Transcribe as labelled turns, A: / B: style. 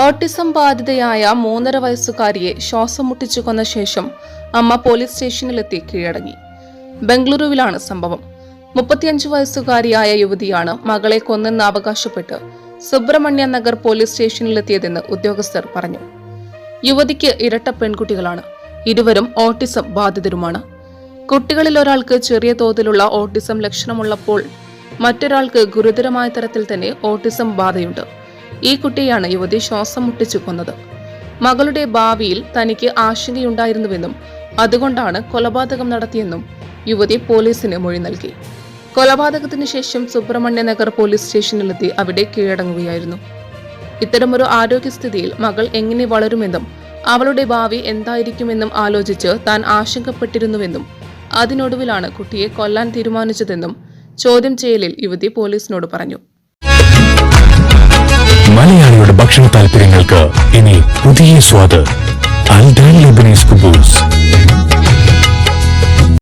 A: Autism ബാധിതയായ മൂന്നര വയസ്സുകാരിയെ ശ്വാസം മുട്ടിച്ചു കൊന്ന ശേഷം അമ്മ പോലീസ് സ്റ്റേഷനിലെത്തി കീഴടങ്ങി. ബംഗളൂരുവിലാണ് സംഭവം. മുപ്പത്തിയഞ്ച് വയസ്സുകാരിയായ യുവതിയാണ് മകളെ കൊന്നെന്ന് അവകാശപ്പെട്ട് സുബ്രഹ്മണ്യ നഗർ പോലീസ് സ്റ്റേഷനിലെത്തിയതെന്ന് ഉദ്യോഗസ്ഥർ പറഞ്ഞു. യുവതിക്ക് ഇരട്ട പെൺകുട്ടികളാണ്. ഇരുവരും ഓട്ടിസം ബാധിതരുമാണ്. കുട്ടികളിൽ ഒരാൾക്ക് ചെറിയ തോതിലുള്ള ഓട്ടിസം ലക്ഷണമുള്ളപ്പോൾ മറ്റൊരാൾക്ക് ഗുരുതരമായ തരത്തിൽ തന്നെ ഓട്ടിസം ബാധയുണ്ട്. ഈ കുട്ടിയാണ് യുവതി ശ്വാസം മുട്ടിച്ചു കൊന്നത്. മകളുടെ ഭാവിയിൽ തനിക്ക് ആശങ്കയുണ്ടായിരുന്നുവെന്നും അതുകൊണ്ടാണ് കൊലപാതകം നടത്തിയെന്നും യുവതി പോലീസിന് മൊഴി നൽകി. കൊലപാതകത്തിന് ശേഷം സുബ്രഹ്മണ്യ നഗർ പോലീസ് സ്റ്റേഷനിലെത്തി അവിടെ കീഴടങ്ങുകയായിരുന്നു. ഇത്തരമൊരു ആരോഗ്യസ്ഥിതിയിൽ മകൾ എങ്ങനെ വളരുമെന്നും അവളുടെ ഭാവി എന്തായിരിക്കുമെന്നും ആലോചിച്ച് താൻ ആശങ്കപ്പെട്ടിരുന്നുവെന്നും അതിനൊടുവിലാണ് കുട്ടിയെ കൊല്ലാൻ തീരുമാനിച്ചതെന്നും ചോദ്യം ചെയ്യലിൽ യുവതി പോലീസിനോട് പറഞ്ഞു.
B: ഭക്ഷണ താല്പര്യങ്ങൾക്ക് ഇനി പുതിയ സ്വാദ്. അൽദാൻ ലബനീസ് കുബൂസ്